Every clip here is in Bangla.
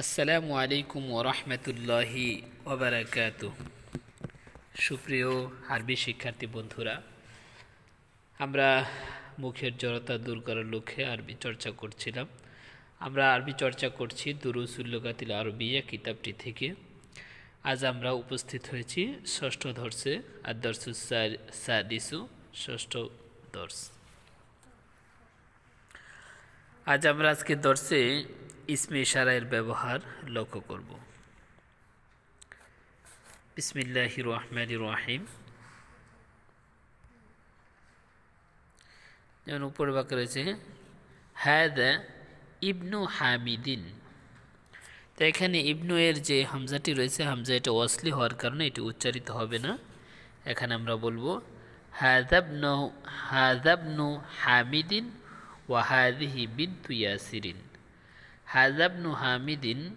আসসালামু আলাইকুম ওরহমতুল্লাহি ওবরাকাত সুপ্রিয় আরবি শিক্ষার্থী বন্ধুরা, আমরা মুখের জড়তা দূর করার লক্ষ্যে আরবি চর্চা করছিলাম। আমরা আরবি চর্চা করছি দুরুসুল্লকাতিল আরবিয়া কিতাবটি থেকে। আজ আমরা উপস্থিত হয়েছি ষষ্ঠ ধর্ষে আদর্শু সাদিসু, ষষ্ঠ দর্শ আজ আমরা আজকে দর্শে ইসমে ইশারায়ের ব্যবহার লক্ষ্য করব। বিসমিল্লাহ রহমান রাহিম। যেমন উপরে বাক্য রয়েছে হ্যাদ ইবনু হামিদিন। তো এখানে ইবনু এর যে হামজাটি রয়েছে, হামজা এটা অসলি হওয়ার কারণে এটি উচ্চারিত হবে না। এখানে আমরা বলব হাদাবনু হাদাবনু হামিদিন ওয়াহাদিহি বিন্তু ইয়াসিরিন। হাজাবনু হামিদিন,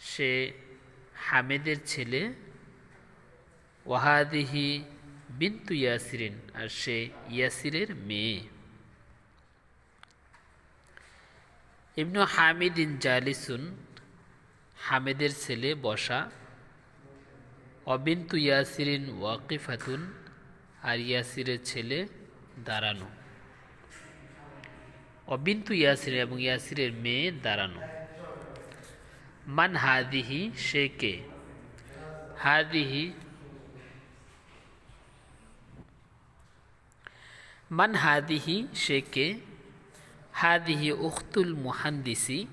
সে হামেদের ছেলে, ওয়াহাদিহি বিন্তু ইয়াসিরিন, আর সে ইয়াসিরের মেয়ে। ইবনু হামিদিন জালিসুন, হামেদের ছেলে বসা। অবিন্তু ইয়াসিরিন ওয়াকিফাতুন, আর ইয়াসিরের ছেলে দাঁড়ানো। অবিন্তু ইয়াসির এবং ইয়াসিরের মেয়ে দাঁড়ানো। মান হাদিহি, সে কে? হাদিহি মান হাদিহি, সে কে? হাদিহি উখতুল মুহান্দিসি,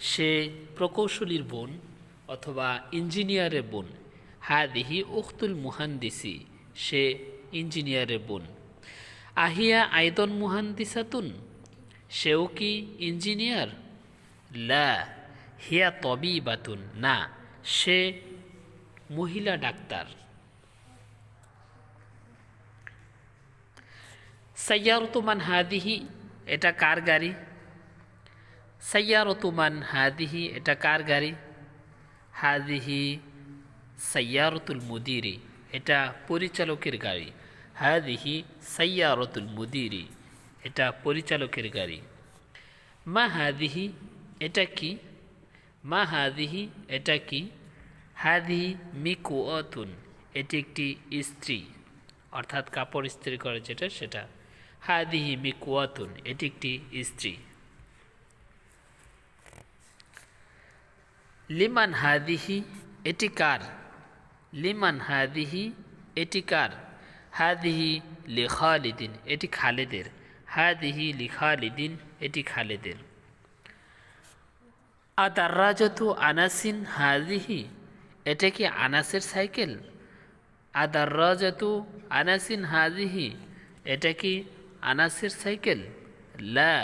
সে প্রকৌশলীর বোন অথবা ইঞ্জিনিয়ারের বোন। হাদিহি উখতুল মুহান্দিসি, সে ইঞ্জিনিয়ারের বোন। আহিয়া আইদন মুহান্দিসাতুন? সেও কি ইঞ্জিনিয়ার? লা, হিয়া তবি বাতুন না, সে মহিলা ডাক্তার। সাইয়ারতুমান হাদিহি, এটা কার গাড়ি? সাইয়ারতুমান হাদিহি, এটা কার গাড়ি? হাদিহি সাইয়ারতুল মুদিরি, এটা পরিচালকের গাড়ি। হাদিহি সাইয়ারতুল মুদিরি, এটা পরিচালকের গাড়ি। মা হাদিহি, এটা কি? মা হাদিহি, এটা কি? হাদিহি মিকু অতুন এটি একটি স্ত্রী, অর্থাৎ কাপড় ইস্ত্রি করে যেটা সেটা। হাদিহি মিকুয়াতুন এটি একটি স্ত্রী। লিমান হাদিহি, এটি কার? লিমান হাদিহি, এটি কার? হাদিহি লি খালিদিন, এটি খালেদের। হাদিহি লি খালিদিন এটি খালেদের। আদার্রাজতু আনাসিন হাদিহি, এটা কি আনাসের সাইকেল? আদার্রাজতু আনাসিন হাদিহি, এটা কি আনাসের সাইকেল? লা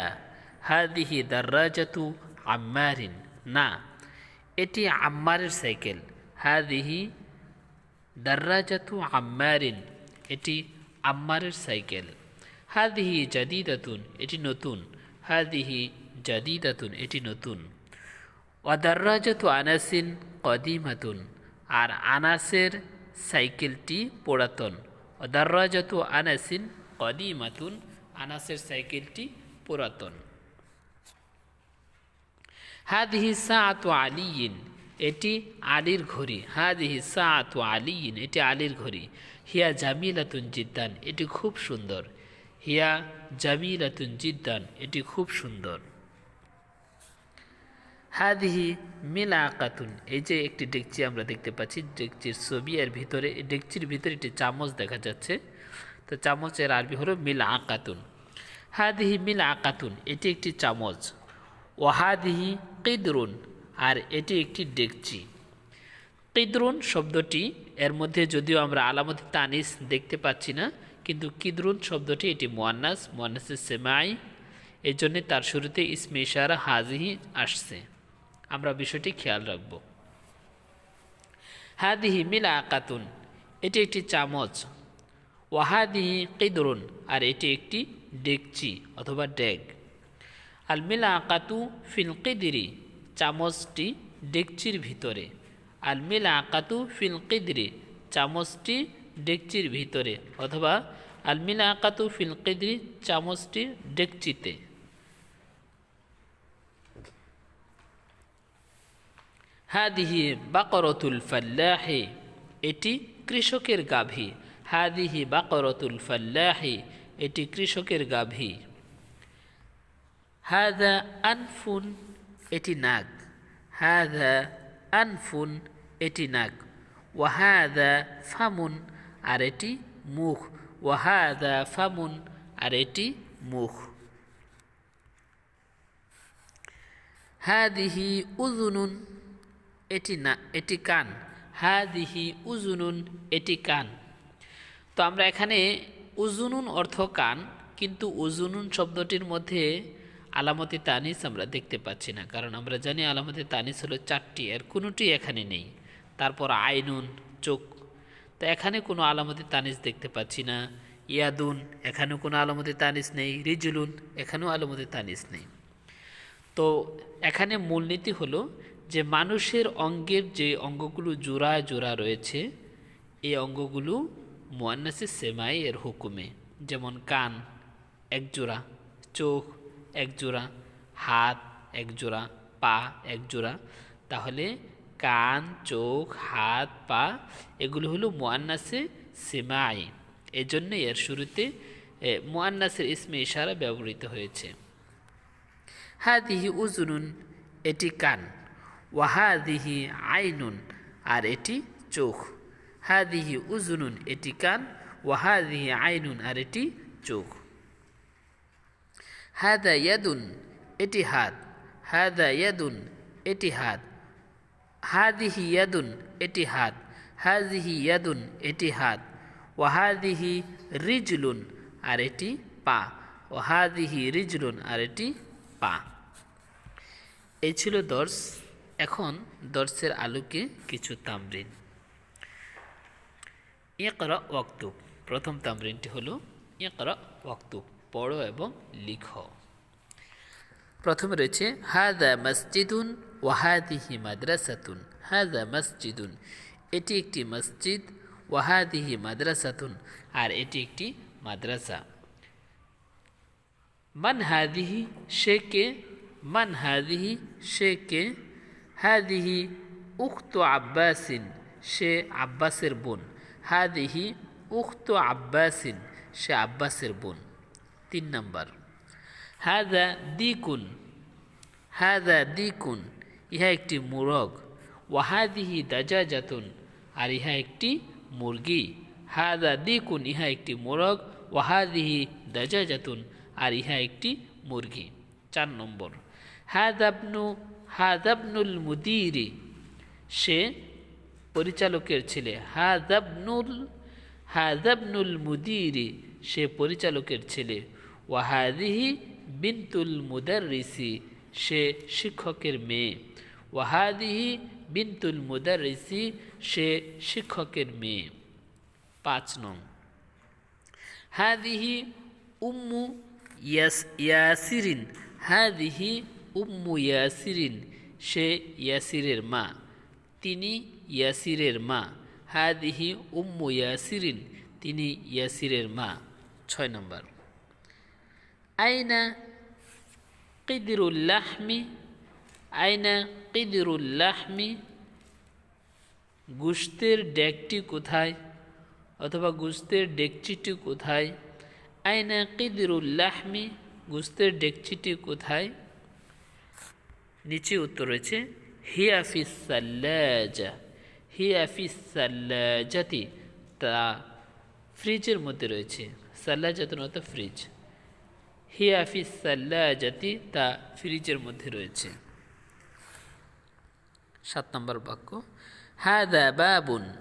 হাদিহি দার্রাজাতু আম্মারিন, না, এটি আম্মারের সাইকেল। হাদিহি দার্রাজাতু আম্মারিন, এটি আম্মারের সাইকেল। হাদিহি জাদিদাতুন, এটি নতুন। হাদিহি জাদিদাতুন, এটি নতুন। অদার্রাজাতু আনাসিন কদিমাতুন, আর আনাসের সাইকেলটি পুরাতন। অদার্রাজাতু আনাসিন কদিমাতুন, আনাসের সাইকেলটি পুরাতন। হাদিহি সাআতু আলিয়িন, এটি আলীর ঘড়ি। হাদিহি সাআতু আলিয়িন, এটি আলীর ঘড়ি। হিয়া জামিলাতুন জিদ্দান, এটি খুব সুন্দর। হিয়া জামিলাতুন জিদ্দান, এটি খুব সুন্দর। হাদিহি মিলা আকাতুন এই যে একটি ডেকচি আমরা দেখতে পাচ্ছি, ডেকচির ছবি, এর ভিতরে ডেকচির ভিতরে একটি চামচ দেখা যাচ্ছে। তো চামচের আরবি হলো মিল আকাতুন হাদিহি মিল আকাতুন এটি একটি চামচ। ওয়াহাদিহি কিদরুন, আর এটি একটি ডেকচি। কিদরুন শব্দটি, এর মধ্যে যদিও আমরা আলামতি তানিস দেখতে পাচ্ছি না কিন্তু কিদরুন শব্দটি এটি মোয়ান্নাস, মোয়ান্নাসের সেমাই এই জন্যে তার শুরুতে ইসমে ইশারা হাজিহি আসছে। আমরা বিষয়টি খেয়াল রাখব। হাদিহি মিলা আকাতুন এটি একটি চামচ। ওয়াহাদিহি কিদরুন, আর এটি একটি ডেকচি অথবা ডেগ। আল মিলা আকাতু ফিল কিদিরি, চামচটি ডেকচির ভিতরে। আল মিলা আকাতু ফিল কিদিরি, চামচটি ডেকচির ভিতরে অথবা আলমিনা আকাতু ফিলকিদরি চামচটি ডেকচিতে। হাদিহি বাকরতুল ফাল্লাহি, এটি কৃষকের গাভী। হাদিহি বাকরতুল ফাল্লাহি, এটি কৃষকের গাভী। হাদা আনফুন, এটি নাক। হাদা আনফুন, এটি নাক। ওয়াহাদা ফামুন আর এটি মুখ। ওয়াহাদা ফামুন আর এটি মুখ। হাদিহি উজুনুন এটি না, এটি কান। হাদিহি উজুনুন এটি কান। তো আমরা এখানে উজুনুন অর্থ কান, কিন্তু উজুনুন শব্দটির মধ্যে আলামতি তানিস আমরা দেখতে পাচ্ছি না, কারণ আমরা জানি আলামতি তানিস হলো চারটি এর কোনোটি এখানে নেই। তারপর আইনুন, চোখ তো এখানে কোনো আলামতি তানিস দেখতে পাচ্ছি না। ইয়াদুন, এখানেও কোনো আলামতি তানিস নেই। রিজুলুন, এখানেও আলামতি তানিস নেই। তো এখানে মূলনীতি হলো যে মানুষের অঙ্গের যে অঙ্গগুলো জোড়া জোড়া রয়েছে, এই অঙ্গগুলো মোয়ান্নাসে সেমাই এর হুকুমে। যেমন কান, এক জোড়া। চোখ, এক জোড়া। হাত, এক জোড়া। পা, এক জোড়া। তাহলে কান, চোখ, হাত, পা, এগুলো হলো মোয়ান্নাসে সেমাই। এজন্য এর শুরুতে মোয়ান্নাসের ইসমে ইশারা ব্যবহৃত হয়েছে। হাদিহি উজুনুন, এটি কান। ওয়াহাদিহি আইনুন, আর এটি চোখ। হাদিহি উজুনুন, এটি কান। ওয়াহাদিহি আইনুন, আর এটি চোখ। হাদা ইয়াদুন, এটি হাত। হাদা ইয়াদুন, এটি হাত। হাদিহি ইয়াদুন এটি হাত হাদিহি ইয়াদুন এটি হাত ওয়াহাদিহি রিজলুন, আর এটি পা। ওয়াহাদিহি রিজলুন, আর এটি পা। এই ছিল দর্শ। এখন দর্শের আলোকে কিছু তামরিন। ইকরা ওয়াক্তুব প্রথম তামরিনটি হলো ইকরা ওয়াক্তুব পড়ো এবং লিখো। প্রথমে রয়েছে, হাদা মসজিদুন ওয়াহাদিহি মাদ্রাসাতুন হাদা মসজিদুন। এটি একটি মসজিদ, ওয়াহাদিহি মাদ্রাসাতুন, আর এটি একটি মাদ্রাসা। মান হাদিহি সে কে? মান হাদিহি সে কে? হাদিহি উক্ত আব্বাসিন, সে আব্বাসের বোন। হাদিহি উক্ত আব্বাসিন, সে আব্বাসের বোন। তিন নম্বর। হাদা দিকুন হাদা দিকুন ইহা একটি মুরগ। ওয়াহাদিহি দাজা জাতুন আর ইহা একটি মুরগি। হাদা দিকুন, ইহা একটি মোরগ। ওয়াহাদিহি দাজা জাতুন আর ইহা একটি মুরগি। চার নম্বর। হাদাবনু, হাদাবনুল মুদিরি। সে পরিচালকের ছেলে। হাদাবনুল হাদাবনুল মুদিরি। সে পরিচালকের ছেলে। ওয়াহাদিহি বিনতুল মুদাররিসি সে শিক্ষকের মেয়ে। ওয়াহাদিহি বিনতুল মুদাররিসি সে শিক্ষকের মেয়ে। পাঁচ নং। হাদিহি উম্মু ইয়াস, ইয়াসিরিন। হাদিহি উম্মু ইয়াসিরিন, সে ইয়াসিরের মা। তিনি ইয়াসিরের মা। হাদিহি উম্মু ইয়াসিরিন, তিনি ইয়াসিরের মা। ছয় নম্বর। আইনা কিদিরুল্লাহমি আইনা কিদিরুল্লাহমি গুস্তের ডেকটি কোথায়? অথবা গুস্তের ডেকচিটি কোথায়? আইনা কিদিরুল্লাহমি গুস্তের ডেকচিটি কোথায়? নিচে উত্তর রয়েছে হিয়াফিস সাল্লাজা হিয়াফিস সাল্লাজাতি। তা ফ্রিজের মধ্যে রয়েছে, সাল্লাজাতুন অর্থ ফ্রিজ। হিয়াফিস সাল্লাজাতি তা ফ্রিজের মধ্যে রয়েছে। সাত নম্বর বাক্য। হ্যাঁ হাদা বাবুন,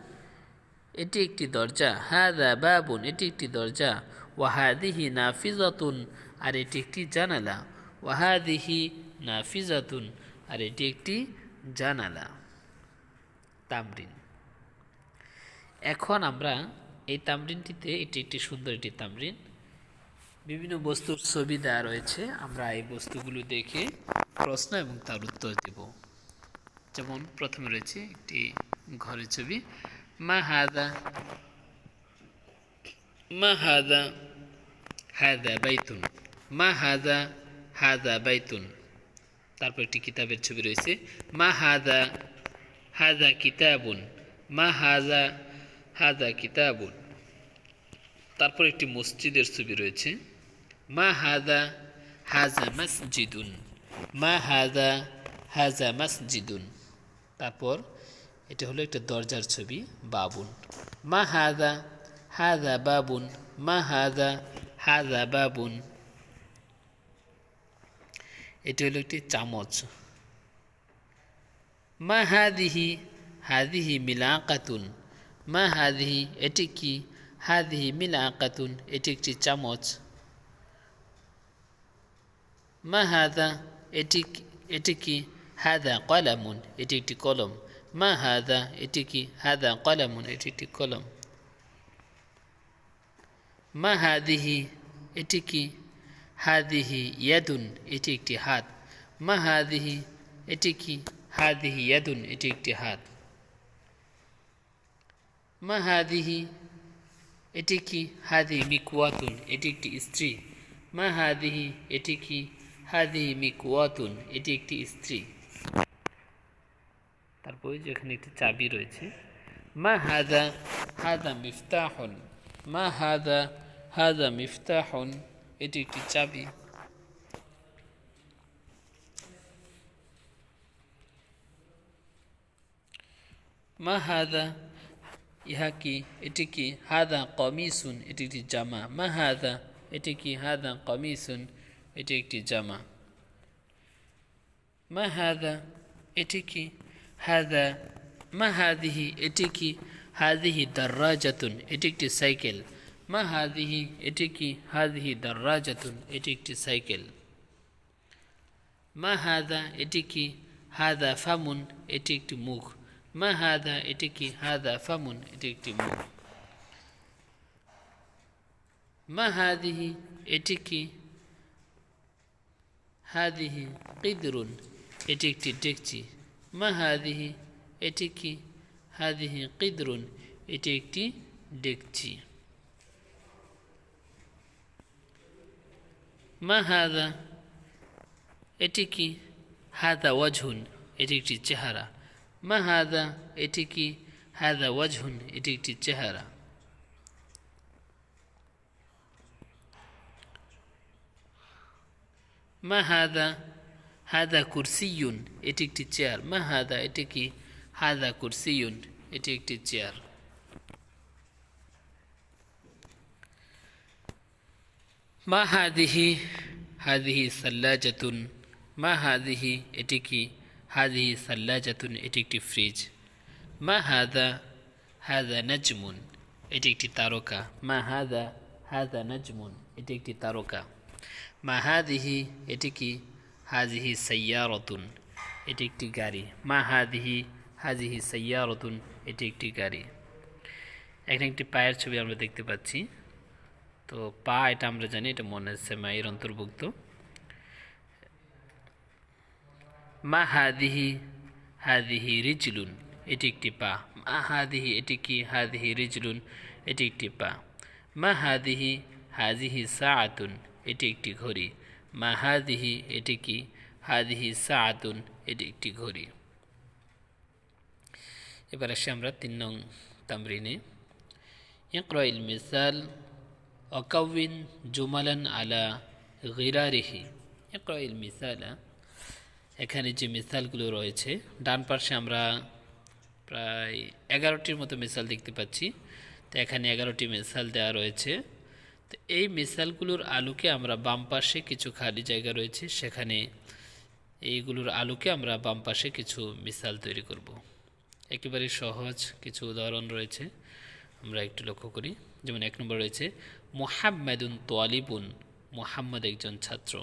এটি একটি দরজা। হ্যাঁ হাদা বাবুন, এটি একটি দরজা। ওয়াহাদিহি নাফিজাতুন, আর এটি একটি জানালা। ওয়াহাদিহি নাফিজাতুন, আর এটি একটি জানালা। তামরিন। এখন আমরা এই তামরিনটিতে, এটি একটি সুন্দর একটি তামরিন। বিভিন্ন বস্তুর ছবি দেওয়া রয়েছে। আমরা এই বস্তুগুলো দেখে প্রশ্ন এবং তার উত্তর দেব। যেমন প্রথমে রয়েছে একটি ঘরের ছবি। মা হাদা মা হাদা হাদা বাইতুন, মা হাদা হাদা বাইতুন। তারপর একটি কিতাবের ছবি রয়েছে। মা হাদা হাজা কিতাবুন, মা হাজা হাজা কিতাবুন। তারপর একটি মসজিদের ছবি রয়েছে। মা হাজা হাজা মসজিদুন, মা হাজা হাজা মসজিদুন। তারপর এটা হলো একটা দরজার ছবি, বাবুন। মা হাদা হাদা বাবুন, মা হাজা হাজা বাবুন। এটি হলো একটি চামচ। মা হাদিহি হাদিহি মিলাকাতুন। মা হাদিহি, এটি কি? হাদিহি মিলাকাতুন, এটি একটি চামচ। মা হাদা, এটি এটি কি? হাদা কলামুন এটি একটি কলম। মা হাদা, এটি কি? হাদা কলামুন এটি একটি কলম। মা হাদিহি, এটি কি? হাদিহি ইয়াদুন, এটি একটি হাত। মা হাদিহি, এটি কি? হাদিহি ইয়াদুন, এটি একটি হাত। মা হাদিহি, এটি কি? হাদিহি মিকুয়াতুন এটি একটি স্ত্রী। মা হাদিহি, এটি কি? হাদিহি মিকুয়াতুন এটি একটি স্ত্রী। তারপরে যেখানে একটি চাবি রয়েছে। মা হাদা হাদা মিফতাহুন, মা হাদা হাদা মিফতাহুন, এটি একটি চাবি। মা হাদা, ইহা কি? এটি কি? হাদা কমিসুন, এটি একটি জামা। মা হাদা, এটি কি? হাদা কমিসুন, এটি একটি জামা। মা হাদা, এটি কি? হাদা মা হাদিহি এটি কি হাদিহি দার্রাজাতুন এটি একটি সাইকেল মা হাদিহি এটি কি হাদিহি দার্রাজাতুন এটি একটি সাইকেল মা হাদা এটি কি হাদা ফামুন এটি একটি মুখ মা হাদা এটি কি হাদা ফামুন এটি একটি মুখ মা এটি কি হাদিহি কিদরুন এটি একটি ডেকচি মা হাদিহি? এটি কি? হাদিহি কিদরুন? এটি একটি ডেকচি। মা হাদা? এটি কি? হাদা ওয়াজহুন, এটি একটি চেহারা। মা হাদা? এটি কি? হাদা ওয়াজহুন, এটি একটি চেহারা। মা হাদা? হাদা কুরসিয়ুন এটি একটি চেয়ার মা হাদা, এটি কি? হাদা কুরসিয়ুন এটি একটি চেয়ার মা হাদিহি হাদিহি সাল্লাজাতুন, মা হাদিহি, এটি কি? হাদিহি সাল্লাজাতুন, এটি একটি ফ্রিজ মা হাদা হাদা নাজমুন, এটি একটি তারকা। মা হাদা হাদা নাজমুন, এটি একটি তারকা। মা হাদিহি, এটি কি? হাজিহি সাইয়ারতুন, এটি একটি গাড়ি। মা হাদিহি হাজিহি সাইয়ারতুন, এটি একটি গাড়ি। এখানে একটি পায়ের ছবি আমরা দেখতে পাচ্ছি। তো পা, এটা আমরা জানি, এটা মনে হচ্ছে মায়ের অন্তর্ভুক্ত। মা হাদিহি হাদিহি রিজলুন, এটি একটি পা। মা হাদিহি এটি কি? হাদিহি রিজলুন, এটি একটি পা। মা হাদিহি হাজিহি সাআতুন, এটি একটি ঘড়ি। মা হাদিহি, এটি কি? হাদিহি সাআতুন, এটি একটি ঘড়ি। এবার আসি আমরা তিন নং তামরিনে। ইকরা ইল মিসাল অকাউন জুমালান আলা গিরারিহি। ইকরা ইল মিসালা এখানে যে মিসালগুলো রয়েছে, ডান পাশে আমরা প্রায় এগারোটির মতো মিসাল দেখতে পাচ্ছি। তো এখানে এগারোটি মিসাল দেওয়া রয়েছে। তো এই মিসালগুলোর আলোকে আমরা বাম পাশে কিছু খালি জায়গা রয়েছে, সেখানে এইগুলোর আলোকে আমরা বাম পাশে কিছু মিসাল তৈরি করব। একেবারে সহজ কিছু উদাহরণ রয়েছে, আমরা একটু লক্ষ্য করি। যেমন এক নম্বর রয়েছে, মোহাম্মদুন তোয়ালিবুন, মোহাম্মদ একজন ছাত্র।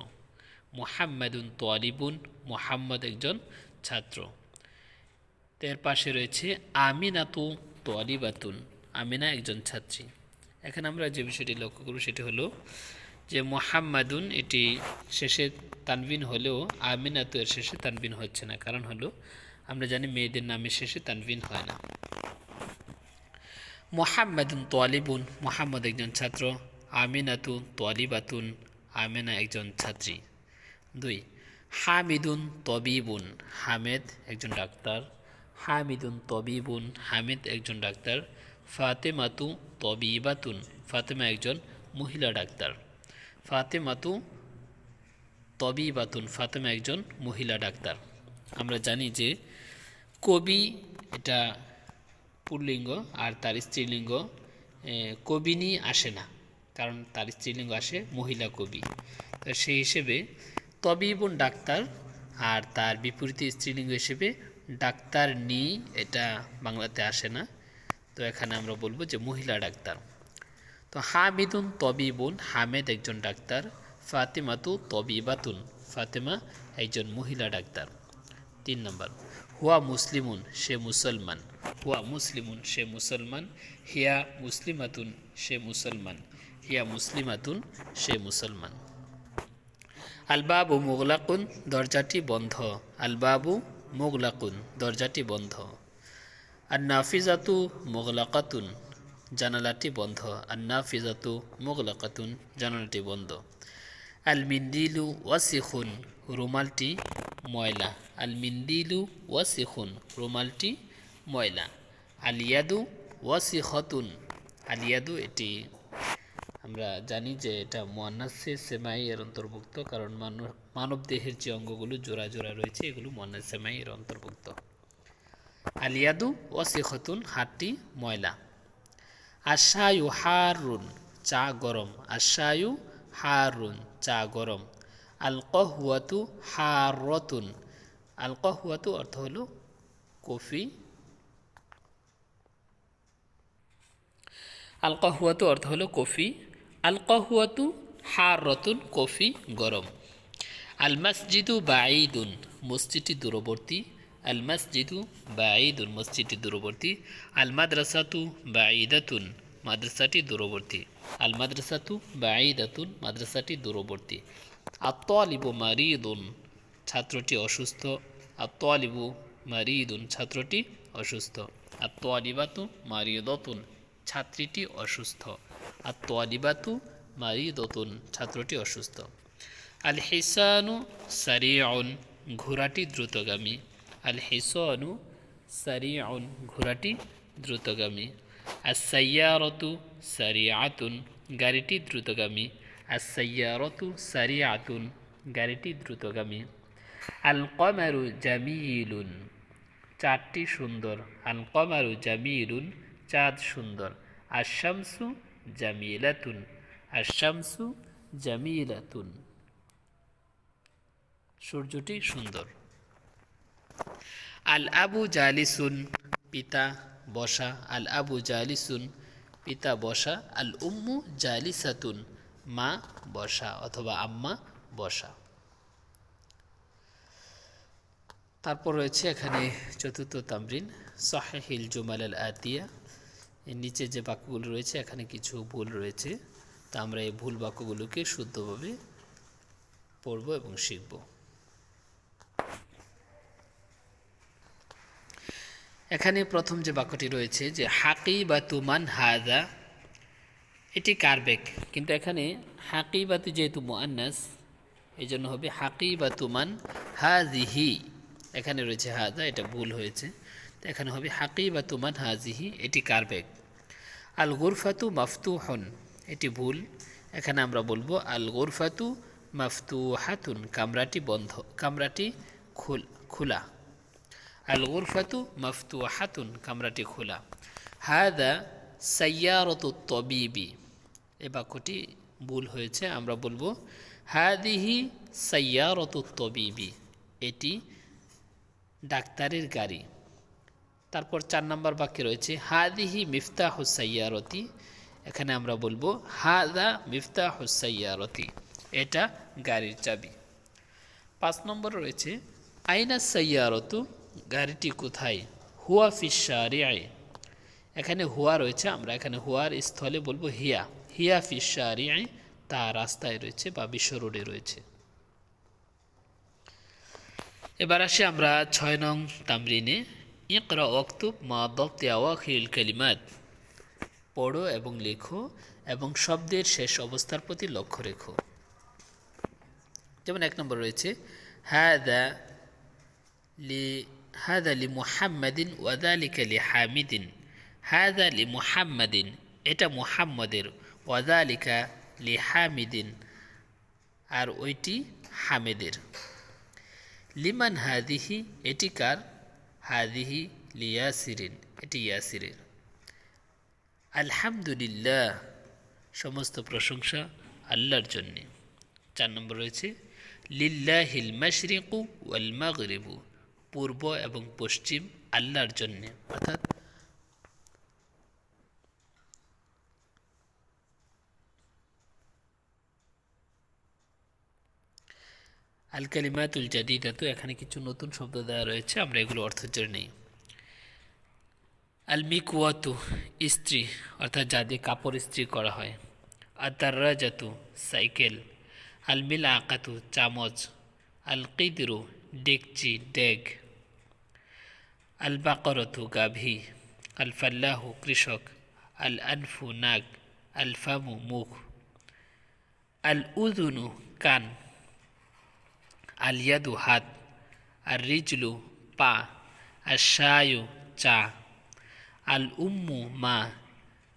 মোহাম্মদুন তোয়ালিবুন, মোহাম্মদ একজন ছাত্র। এর পাশে রয়েছে, আমিনাতু তোয়ালিবাতুন, আমিনা একজন ছাত্রী। এখানে আমরা যে বিষয়টি লক্ষ্য করব সেটি হলো যে মোহাম্মাদুন এটি শেষে তানবিন হলেও আমিনাতু এর শেষে তানবিন হচ্ছে না। কারণ হলো, আমরা জানি মেয়েদের নামের শেষে তানবিন হয় না। মোহাম্মদুন তোয়ালিবুন, মোহাম্মদ একজন ছাত্র, আমিনাতু তোয়ালিবাতুন, আমিনা একজন ছাত্রী। দুই, হামিদুন তবিবুন, হামেদ একজন ডাক্তার, হামিদুন তবিবুন, হামিদ একজন ডাক্তার ফাতেমাতু তবিবাতুন, ফাতেমা একজন মহিলা ডাক্তার। ফাতেমাতু তবিবাতুন, ফাতেমা একজন মহিলা ডাক্তার। আমরা জানি যে কবি, এটা পুল্লিঙ্গ আর তার স্ত্রীলিঙ্গ কবিনী আসে না, কারণ তার স্ত্রীলিঙ্গ আসে মহিলা কবি। তো সেই হিসেবে তবিবুন ডাক্তার আর তার বিপরীতে স্ত্রীলিঙ্গ হিসেবে ডাক্তার নি এটা বাংলাতে আসে না। তো এখানে আমরা বলব যে মহিলা ডাক্তার। তো হামিদুন তবিবুন, হামেদ একজন ডাক্তার, ফাতেমাতু তবিবাতুন, ফাতেমা একজন মহিলা ডাক্তার। তিন নম্বর, হুয়া মুসলিমুন, সে মুসলমান। হুয়া মুসলিমুন, সে মুসলমান। হিয়া মুসলিমাতুন, সে মুসলমান। হিয়া মুসলিমাতুন, সে মুসলমান। আলবাবু মোগলাকুন, দরজাটি বন্ধ। আলবাবু মোগলাকুন, দরজাটি বন্ধ। আর নাফিজাতু মোগলাকাতুন, জানালাটি বন্ধ। আর নাফিজাতু মোগলাকাতুন, জানালাটি বন্ধ। আল মিন্দিলু ওয়াসিখুন, রুমালটি ময়লা। আল মিন্দিলু ওয়াসিখুন, রুমালটি ময়লা। আলিয়াদু ওয়াসিখতুন, আলিয়াদু এটি। আমরা জানি যে এটা মোয়ান্নাসে সেমাই এর অন্তর্ভুক্ত, কারণ মানব দেহের যে অঙ্গগুলো জোড়া জোড়া রয়েছে, এগুলো মোয়ান্নাস সেমাই এর অন্তর্ভুক্ত। আলিয়াদু ওয়াসিখতুন হাতটি ময়লা। আশায়ু হারুন, চা গরম। আশায়ু হারুন, চা গরম। আল কহুয়াতু হারতুন। আল কহুয়াতু অর্থ হলো কফি। আল কহুয়াতু অর্থ হলো কফি। আল কহুয়াতু হারতুন, কফি গরম। আল মসজিদু বাঈদুন, মসজিদটি দূরবর্তী। আল মসজিদু বাঈদুন মসজিদটি দূরবর্তী আল মাদ্রাসাতু বাঈদাতুন মাদ্রাসাটি দূরবর্তী আল মাদ্রাসাতু বাঈদাতুন মাদ্রাসাটি দূরবর্তী আত্তালিবু মারিদুন ছাত্রটি অসুস্থ আত্তালিবু মারিদুন ছাত্রটি অসুস্থ আত্তালিবাতু মারিদতুন ছাত্রীটি অসুস্থ আত্তালিবাতু মারিদতুন ছাত্রটি অসুস্থ. আল হিসানু সারিউন ঘোড়াটি দ্রুতগামী আল হিসানু সারিউন ঘোড়াটি দ্রুতগামী। আর সাইয়ারতু আতুন গাড়িটি দ্রুতগামী। আর সাইয়ারতু আতুন গাড়িটি দ্রুতগামী। আল কমারু জামিলুন চাঁদটি সুন্দর। আল কমারু জামিলুন চাঁদ সুন্দর। আশামসু জামিলাতুন আশামসু জামিলাতুন সূর্যটি সুন্দর। আল আবু জালিসুন, পিতা বসা। আল আবু জালিসুন, পিতা বসা। আল উম্মু জালিসাতুন, মা বসা অথবা আম্মা বসা। তারপর রয়েছে এখানে চতুর্থ তামরিন, সাহেহিল জুমাল আল আতিয়া। নিচে যে বাক্যগুলো রয়েছে, এখানে কিছু ভুল রয়েছে। তা আমরা এই ভুল বাক্যগুলোকে শুদ্ধভাবে পড়ব এবং শিখব। এখানে প্রথম যে বাক্যটি রয়েছে যে হাকি বা তুমান হাদা, এটি কারবেক কিন্তু এখানে হাকি বাতু যেহেতু মোয়ান্নাস এই জন্য হবে হাকি বা তুমান হাজিহি এখানে রয়েছে হাজা এটা ভুল হয়েছে। তো এখানে হবে হাকি বা তুমান হাজিহি এটি কারবেক আল গুরফাতু মাফতুহন, এটি ভুল। এখানে আমরা বলব আল গুরফাতু মাফতুহাতুন, কামরাটি বন্ধ, কামরাটি খুল, খোলা। আল গুরফাতু মাফতুহাতুন কামরাটি খোলা হাদা সাইয়ারতু তবিবি এ বাক্যটি ভুল হয়েছে, আমরা বলব, হাদিহি সাইয়ারতু তবিবি এটি ডাক্তারের গাড়ি। তারপর চার নম্বর বাক্যে রয়েছে, হাদিহি মিফতাহ সাইয়ারতি। এখানে আমরা বলব, হাদা মিফতাহ সাইয়ারতি। এটা গাড়ির চাবি। পাঁচ নম্বর রয়েছে, আইনা সাইয়ারতু গাড়িটি কোথায়? হুয়া ফিসারিয়ায় এখানে হুয়া রয়েছে, আমরা এখানে হুয়ার স্থলে বলব হিয়া। হিয়া ফিসারিয়ায় তা রাস্তায় রয়েছে বা বিশ্ব রোডে রয়েছে। এবার আসি আমরা ছয় নং তামরিনে। ইকরা অক্তুব মা দপ্তে আওয়াখিল কালিমাত। পড়ো এবং লেখো এবং শব্দের শেষ অবস্থার প্রতি লক্ষ্য রেখো। যেমন এক নম্বর রয়েছে হ্যাঁ দ্য লি হাদা লি মুহাম্মাদিন ওয়াদালিকা লি হামিদিন হাদা লি মুহাম্মাদিন এটা মুহাম্মদের ওয়াদালিকা আর ওইটি হামেদের। লিমান হাদিহি, এটি কার? হাদিহি লিয়াসিরিন, এটি ইয়াসিরের আলহামদুলিল্লাহ সমস্ত প্রশংসা আল্লাহর জন্যে। চার নম্বর রয়েছে, লিল্লাহিল মাশরিকু ওয়াল মাগরিবু। পূর্ব এবং পশ্চিম আল্লাহর জন্যে। অর্থাৎ আল কালিমাতুল জাদিদাতু, এখানে কিছু নতুন শব্দ দেওয়া রয়েছে, আমরা এগুলো অর্থ জেনে নিই। আল মিকুয়াতু ইস্ত্রি অর্থাৎ যা দিয়ে কাপড় ইস্ত্রি করা হয়। আর দার্রাজাতু সাইকেল। আল মিল আকাতু চামচ। আল কিদরু ডেকচি, ডেগ। আল বাকরতু গাভী আল ফাল্লাহু কৃষক আল আনফু নাক আল ফামু মুখ আল উদুনু কান আল ইয়াদু হাত আর রিজলু পা আর শায়ু চা আল উম্মু মা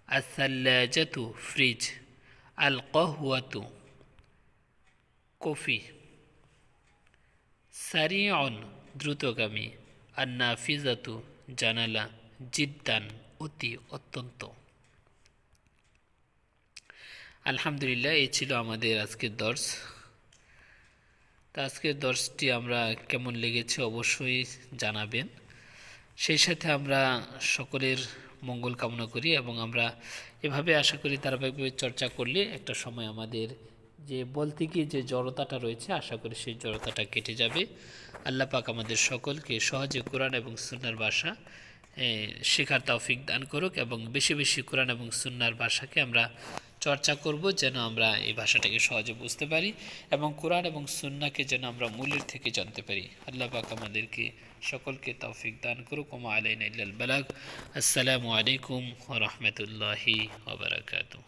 আসাল্লাজাতু ফ্রিজ আল কহুয়াতু কফি সারিয়ন দ্রুতগামী আর নাফিজাতু জানালা জিদ্দান অতি অত্যন্ত। আলহামদুলিল্লাহ, এই ছিল আমাদের আজকের দর্শ। তা আজকের দর্শটি আমরা কেমন লেগেছে অবশ্যই জানাবেন। সেই সাথে আমরা সকলের মঙ্গল কামনা করি এবং আমরা এভাবে আশা করি ধারাবাহিকভাবে চর্চা করলে একটা সময় আমাদের যে বলতে গিয়ে যে জড়তাটা রয়েছে, আশা করি সেই জড়তাটা কেটে যাবে। আল্লাহ পাক আমাদের সকলকে সহজে কোরআন এবং সুন্নার ভাষা শেখার তৌফিক দান করুক এবং বেশি বেশি কোরআন এবং সুন্নার ভাষাকে আমরা চর্চা করব যেন আমরা এই ভাষাটাকে সহজে বুঝতে পারি এবং কোরআন এবং সুন্নাকে যেন আমরা মূল্যের থেকে জানতে পারি। আল্লাহ পাক আমাদেরকে সকলকে তৌফিক দান করুক। ওমা আলাইন বালাগ। আসসালামু আলাইকুম রহমতুল্লাহি ওবরাকাতু